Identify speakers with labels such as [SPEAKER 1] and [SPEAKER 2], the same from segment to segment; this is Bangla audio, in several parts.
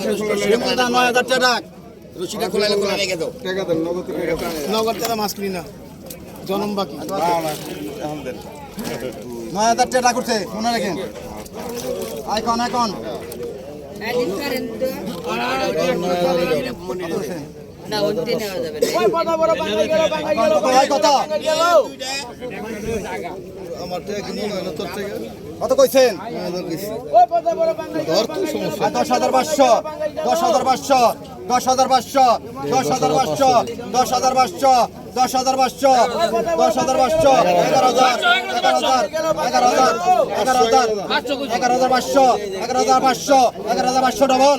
[SPEAKER 1] নয় হাজার টাকা
[SPEAKER 2] রশিটা খোলালে খোলা রেখে দাও।
[SPEAKER 1] নগদ টাকা মাছ কিনি না। জনম বাকি। নয় হাজার টাকা করছে মনে রাখেন। Icon icon.
[SPEAKER 3] না না
[SPEAKER 1] কত কত কইছেন দশ হাজার পাঁচশো দশ হাজার পাঁচশো দশ হাজার পাঁচশো দশ হাজার পাঁচশো দশ হাজার পাঁচশো দশ হাজার পাঁচশো দশ হাজার পাঁচশো এগারো হাজার এগারো হাজার এগারো হাজার এগারো হাজার এগারো হাজার পাঁচশো এগারো হাজার পাঁচশো এগারো হাজার পাঁচশো ডবল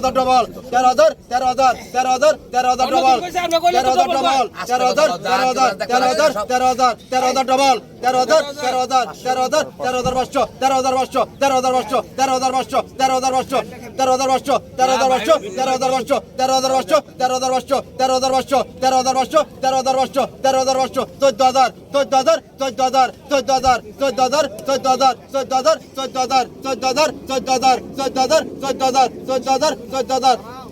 [SPEAKER 1] হাজার ডবল তেরো হাজার তেরো হাজার তেরো হাজার তেরো হাজার ডবল তেরো হাজার ডবল তেরো হাজার তেরো হাজার তেরো হাজার তেরো হাজার তেরো হাজার ডবল তেরো হাজার তেরো হাজার তেরো হাজার তেরো হাজার পাঁচশো তেরো হাজার পাঁচশো তেরো হাজার পাঁচশো তেরো হাজার পাঁচশো তেরো হাজার পাঁচশো তেরো হাজার পাঁচশো তেরো হাজার পাঁচশো তেরো হাজার পাঁচশো তেরো হাজার পাঁচশো তেরো হাজার পাঁচশো তেরো হাজার পাঁচশো তেরো হাজার পাঁচশো তেরো হাজার পাঁচশো তেরো হাজার পাঁচশো চোদ্দ হাজার চোদ্দ হাজার চোদ্দ হাজার চোদ্দ হাজার চোদ্দ হাজার চোদ্দ হাজার চোদ্দ হাজার চোদ্দ হাজার চোদ্দ হাজার চোদ্দ হাজার চোদ্দ হাজার চোদ্দ হাজার চোদ্দ হাজার চোদ্দ হাজার হাজার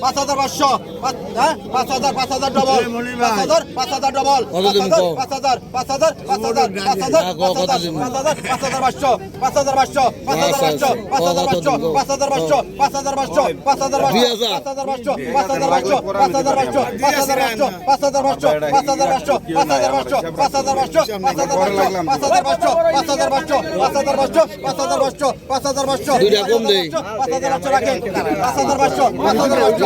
[SPEAKER 1] পাঁচ হাজার পাঁচ হাজার পাঁচ হাজার পাঁচ হাজার পাঁচ হাজার পাঁচ হাজার পাঁচ হাজার পাঁচ হাজার পাঁচ হাজার পাঁচ হাজার পাঁচ হাজার পাঁচ হাজার পাঁচ হাজার পাঁচ হাজার পাঁচশো পাঁচ হ্যাঁ পাঁচ হাজার পাঁচ হাজার ডবল পাঁচ হাজার পাঁচ হাজার ডবল পাঁচ হাজার পাঁচ হাজার পাঁচ হাজার পাঁচ হাজার পাঁচ হাজার পাঁচ হাজার পাঁচ হাজার পাঁচশো পাঁচ হাজার পাঁচশো পাঁচ হাজার পাঁচশো পাঁচ হাজার পাঁচশো পাঁচ হাজার পাঁচশো পাঁচ হাজার পাঁচশো পাঁচ হাজার পাঁচশো পাঁচ হাজার পাঁচশো পাঁচ হাজার পাঁচশো পাঁচ হাজার পাঁচশো পাঁচ হাজার পাঁচশো পাঁচ হাজার পাঁচশো পাঁচ হাজার পাঁচশো পাঁচ হাজার পাঁচশো পাঁচ হাজার পাঁচশো পাঁচ হাজার পাঁচশো পাঁচ হাজার পাঁচশো পাঁচ হাজার পাঁচশো পাঁচ হাজার পাঁচশো। পাঁচ হাজার পাঁচশো পাঁচ হাজার পাঁচশো পাঁচ হাজার পাঁচশো। পাঁচ হাজার পাঁচশো পাঁচ হাজার পাঁচশো পাঁচ হাজার পাঁচশো পাঁচ হাজার পাঁচশো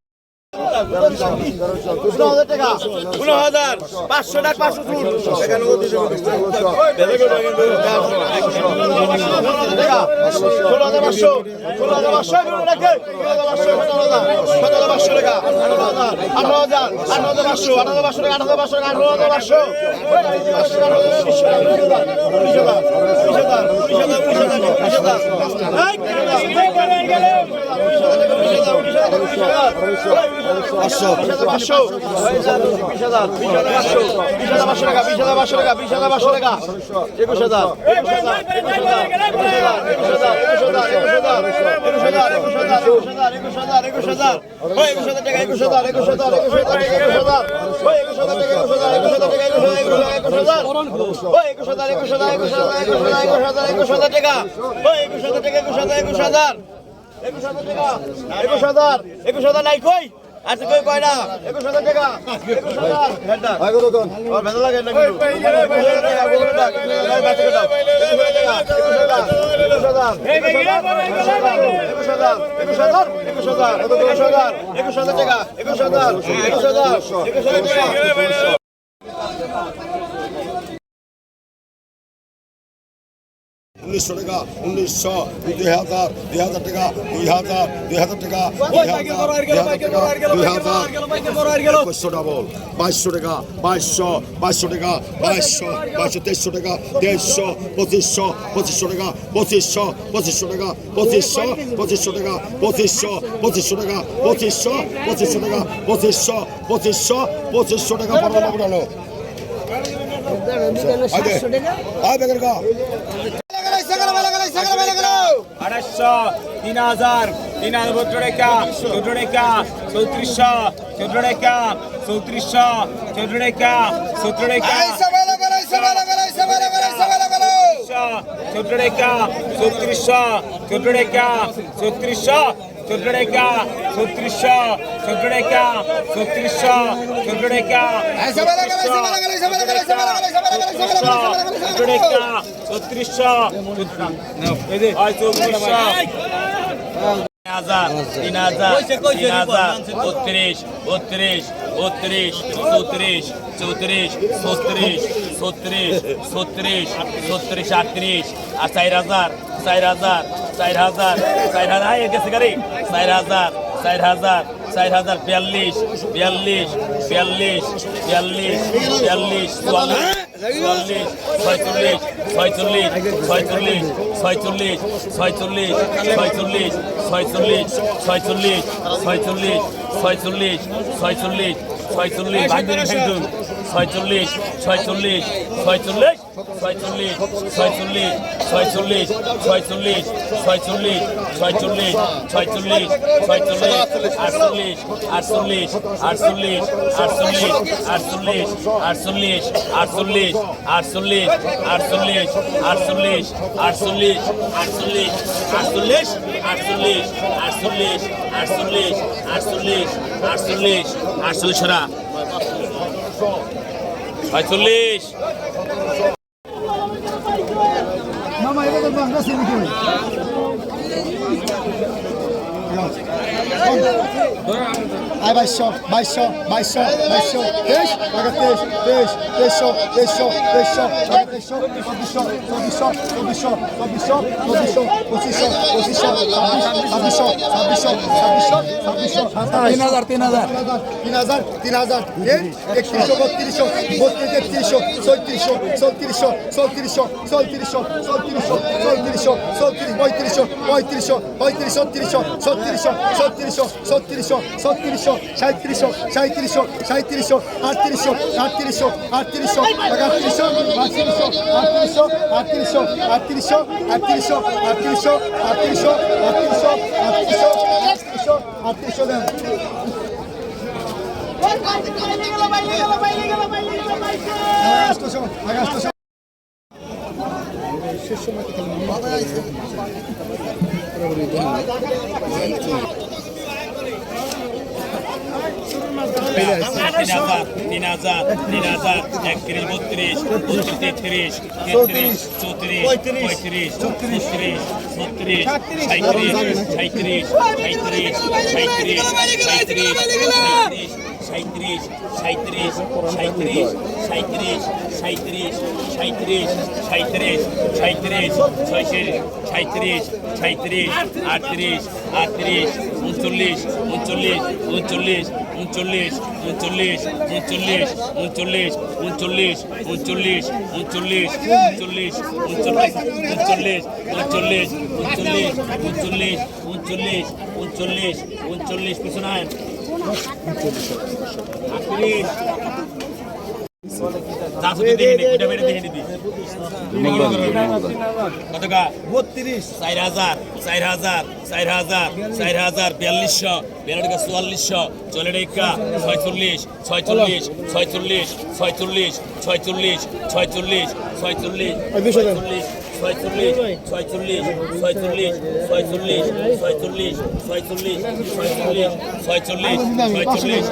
[SPEAKER 1] পনেরো হাজার
[SPEAKER 2] পাঁচশো টাকা পাঁচশো
[SPEAKER 1] টাকা পাঁচশো পাঁচশো বিশ হাজার বিশ হাজার পাঁচশো বিশ হাজার পাঁচশো টাকা বিশ হাজার পাঁচশো টাকা বিশ হাজার পাঁচশো টাকা একুশ হাজার একুশ হাজার একুশ হাজার একুশ হাজার একুশ হাজার একুশ হাজার একুশ হাজার একুশ হাজার একুশ হাজার একুশ হাজার একুশ হাজার টাকা একুশ হাজার একুশ হাজার একুশ হাজার একুশ হাজার একুশ হাজার টাকা একুশ হাজার একুশ হাজার টাকা একুশ হাজার একুশ হাজার একুশ হাজার একুশ হাজার একুশ হাজার একুশ হাজার একুশ হাজার একুশ হাজার টাকা একুশ হাজার টাকা একুশ হাজার একুশ হাজার একুশ হাজার একুশ হাজার নাই কই আচ্ছা কই কয় না একুশ হাজার টাকা একুশ হাজার একুশ হাজার টাকা বলুন না এই বাচ্চা দাও একুশ হাজার টাকা একুশ হাজার একুশ হাজার একুশ হাজার একুশ হাজার একুশ হাজার একুশ হাজার একুশ হাজার টাকা একুশ হাজার একুশ হাজার একুশ হাজার টাকা
[SPEAKER 4] উনিশশো টাকা উনিশশো দুই হাজার দুই হাজার টাকা দুই হাজার দুই হাজার টাকা দুই হাজার একুশশো ডাবল বাইশশো টাকা বাইশশো বাইশশো টাকা বাইশশো বাইশশো তেইশশো টাকা তেইশশো পঁচিশশো পঁচিশশো টাকা পঁচিশশো পঁচিশশো টাকা পঁচিশশো পঁচিশশো টাকা পঁচিশশো পঁচিশশো টাকা পঁচিশশো পঁচিশশো টাকা পঁচিশশো পঁচিশশো পঁচিশশো টাকা পড়ানো পড়ানো আগে আয় বেগের
[SPEAKER 5] আঠাশশো তিন হাজার তিন হাজার বত্র রেখা চোদ্দ রেখা চৌত্রিশশো চোদ্দ রেখা চৌত্রিশশো চোদ্দ রেখা সত্তর রেখা চোদ্দ রেখা চৌত্রিশশো চোদ্দ রেখা চৌত্রিশশো চোদ্দ টাকা চৌত্রিশশো চোদ্দ টাকা চৌত্রিশশো চোদ্দ টাকা ছত্রিশশো হাজার তিন হাজার তিন হাজার বত্রিশ বত্রিশ বত্রিশ চৌত্রিশ চৌত্রিশ ছত্রিশ ছত্রিশ ছত্রিশ ছত্রিশ আটত্রিশ আর চার হাজার চার হাজার চার হাজার চার হাজার গেছে গাড়ি। চার হাজার চার হাজার চার হাজার বিয়াল্লিশ বিয়াল্লিশ বিয়াল্লিশ বিয়াল্লিশ বিয়াল্লিশ চুয়াল্লিশ। চুয়াল্লিশ ছয়চল্লিশ ছয়চল্লিশ ছয়চল্লিশ ছয়চল্লিশ ছয়চল্লিশ ছয়চল্লিশ ছয়চল্লিশ ছয়চল্লিশ ছয়চল্লিশ ছয়চল্লিশ ছয়চল্লিশ ছয়চল্লিশ ছয়চল্লিশ ছয়চল্লিশ ছয়চল্লিশ ছয়চল্লিশ ছয়চল্লিশ ছয়চল্লিশ ছয়চল্লিশ ছয়চল্লিশ ছয়চল্লিশ ছয়চল্লিশ ছয়চল্লিশ আটচল্লিশ আটচল্লিশ আটচল্লিশ আটচল্লিশ আটচল্লিশ আটচল্লিশ আটচল্লিশ আটচল্লিশ আটচল্লিশ আটচল্লিশ আটচল্লিশ আটচল্লিশ আটচল্লিশ আটচল্লিশ আটচল্লিশ আটচল্লিশ আটচল্লিশ আটচল্লিশ আটচল্লিশ সরা আছে
[SPEAKER 6] Aí baixou, baixou, baixou, baixou. Deixa, joga, deixa, deixa, deixou, deixou, deixou, joga, deixou. Abichou, abichou, abichou, abichou, abichou, posição, posição, abichou, abichou, abichou, abichou. তিন হাজার তিন হাজার তিন হাজার তিন হাজার একত্রিশশো বত্রিশশো বত্রিশ একত্রিশশো চৌত্রিশশো চৌত্রিশশো চৌত্রিশশো চৌত্রিশশো চৌত্রিশশো চৌত্রিশশো চৌত্রিশ পঁয়ত্রিশশো পঁয়ত্রিশশো পঁয়ত্রিশ ছত্রিশশো ছত্রিশশো ছত্রিশশো ছত্রিশশো ছত্রিশশো সাঁত্রিশশো সাঁত্রিশশো সাঁত্রিশশো আটত্রিশশো আটত্রিশশো আটত্রিশশো আটত্রিশশো আটত্রিশশো আটত্রিশশো আটত্রিশশো আটত্রিশশো আটত্রিশশো আটত্রিশশো আটত্রিশশো আটত্রিশশো আটত্রিশশো আটত্রিশশো আটত্রিশশো দেন আগাস্টশো আগাস্টশো
[SPEAKER 5] তিন হাজার তিন হাজার তিন হাজার একত্রিশ বত্রিশ বত্রিশ তেত্রিশ তেত্রিশ চৌত্রিশ পঁয়ত্রিশ ছত্রিশ ছত্রিশ সাঁত্রিশ সাঁত্রিশ সাঁত্রিশ সাঁত্রিশ সাঁত্রিশ সাঁত্রিশ সাঁত্রিশ সাঁত্রিশ সাঁত্রিশ সাঁত্রিশ সাঁত্রিশ সাঁত্রিশ সাঁত্রিশ ছয়ত্রিশ সাঁত্রিশ সাঁত্রিশ আটত্রিশ আটত্রিশ উনচল্লিশ উনচল্লিশ উনচল্লিশ উনচল্লিশ উনচল্লিশ উনচল্লিশ উনচল্লিশ উনচল্লিশ উনচল্লিশ উনচল্লিশ উনচল্লিশ উনচল্লিশ উনচল্লিশ উনচল্লিশ উনচল্লিশ উনচল্লিশ উনচল্লিশ উনচল্লিশ উনচল্লিশ পিছনায় দিয়ে দেখে গা বত্রিশ চার হাজার চার হাজার চার হাজার চার হাজার বিয়াল্লিশশো বিয়াল্লিশ টাকা চুয়াল্লিশশো চল্লিশ ছয়চল্লিশ ছয়চল্লিশ ছয়চল্লিশ ছয়চল্লিশ ছয়চল্লিশ ছয়চল্লিশ ছয়চল্লিশ ছয়চল্লিশ ছয়চল্লিশ ছয়চল্লিশ ছয়চল্লিশ ছয়চল্লিশ ছয়চল্লিশ ছয়চল্লিশ ছয়চল্লিশ ছয়চল্লিশ ছয়চল্লিশ আটচল্লিশ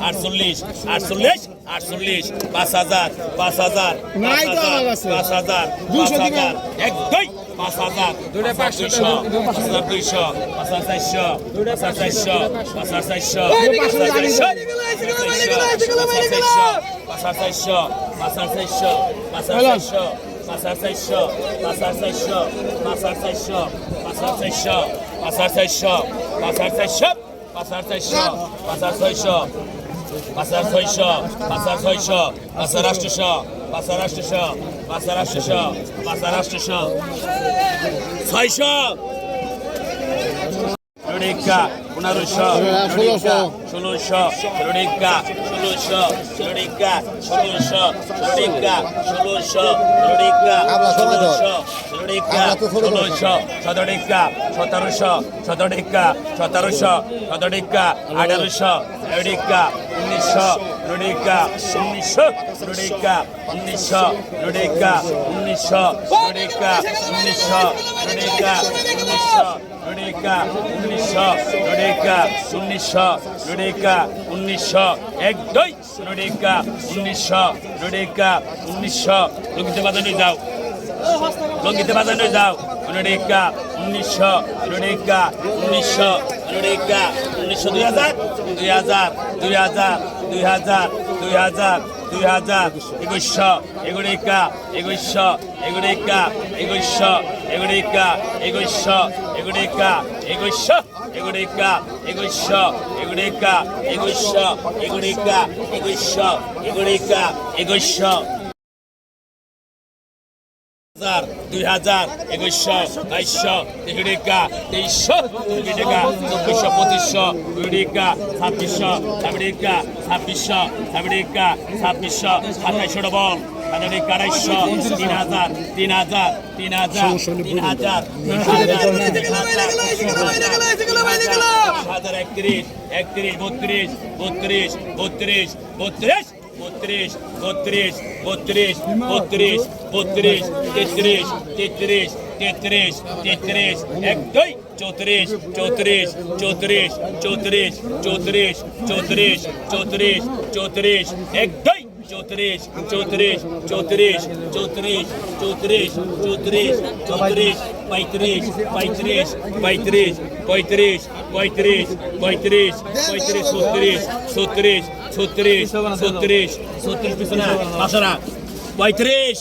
[SPEAKER 5] আটচল্লিশ আটচল্লিশ আটচল্লিশ পাঁচ হাজার পাঁচ হাজার পাঁচ হাজার পাঁচ হাজার পাঁচ হাজার এক দুই পাঁচ হাজার দুইটা পাঁচশো পাঁচ হাজার দুইশো পাঁচ হাজার চারশো পাঁচ হাজার চারশো পাঁচ হাজার চারশো পাঁচ হাজার চারশো পাঁচ হাজার চারশো পাঁচ হাজার চারশো পাঁচ হাজার চারশো পাঁচ হাজার চারশো পাঁচ হাজার চারশো পাঁচ হাজার চারশো পাঁচ হাজার চারশো পাঁচ হাজার চারশো পাঁচ হাজার চারশো পাঁচ হাজার চারশো পাঁচ হাজার ছয়শো পাঁচার ছয়শো পাঁচার ছয়শো পাঁচার আষ্টশ পাঁচার আষ্টশ পাঁচার আষ্টশ পাঁচার আষ্টশ ছয়শো। ষোলোশ ষোলোশ ষোলোশ ষোলোশো রুডিকা ষোলোশো রুডিকা ষোলোশো রুডিকা ষোলোশো রুডিকা ষোলোশো সদরিকা সতেরোশো সদরিকা সতেরোশো সদরিকা আঠারোশো রুডিকা উনিশশো রুডিকা উনিশশো রুডিকা উনিশশো রুডিকা উনিশশো রুডিকা উনিশশো রুডিকা উনিশশো রুডিকা উনিশশো রুডিকা উনিশশো রুডিকা উনিশশো এক দুই রুডিকা উনিশশো রুডিকা উনিশশো লঙ্কিতে বাজানো যাও। লঙ্কিতে বাজানো যাও। রুডিকা উনিশশো রুডিকা উনিশশো রুডিকা উনিশশো দুই হাজার দুই হাজার দুই হাজার দুই হাজার দুই হাজার দুই হাজার, একুশশো এগুড়িকা একুশশো এগুড়িকা একুশশো এগুলিকা এগুশ এগুলিকা এগুশ এগুলিকা এগুশ এগুলিকা এগুশ এগুলিকা এগুশ এগুলিকা এগুশ হাজার, দুই হাজার একুশশো বাইশশো তিনশো টাকা তেইশশো দুই টাকা চব্বিশশো, পঁচিশশো দুই টাকা ছাব্বিশশো সাত ডবল। সাতাইশশো আড়াইশো তিন হাজার তিন হাজার তিন হাজার তিন হাজার তিন হাজার হাজার একত্রিশ একত্রিশ বত্রিশ বত্রিশ বত্রিশ বত্রিশ বত্রিশ বত্রিশ বত্রিশ বত্রিশ বত্রিশ তেত্রিশ তেত্রিশ তেত্রিশ তেত্রিশ এক দুই চৌত্রিশ চৌত্রিশ চৌত্রিশ চৌত্রিশ চৌত্রিশ চৌত্রিশ চৌত্রিশ চৌত্রিশ এক দুই চৌত্রিশ চৌত্রিশ চৌত্রিশ চৌত্রিশ চৌত্রিশ চৌত্রিশ চৌত্রিশ পঁয়ত্রিশ পঁয়ত্রিশ পঁয়ত্রিশ পঁয়ত্রিশ পঁয়ত্রিশ পঁয়ত্রিশ পঁয়ত্রিশ ছত্রিশ ছত্রিশ ছত্রিশ ছত্রিশ ছত্রিশ পিছনে বাসারা পঁয়ত্রিশ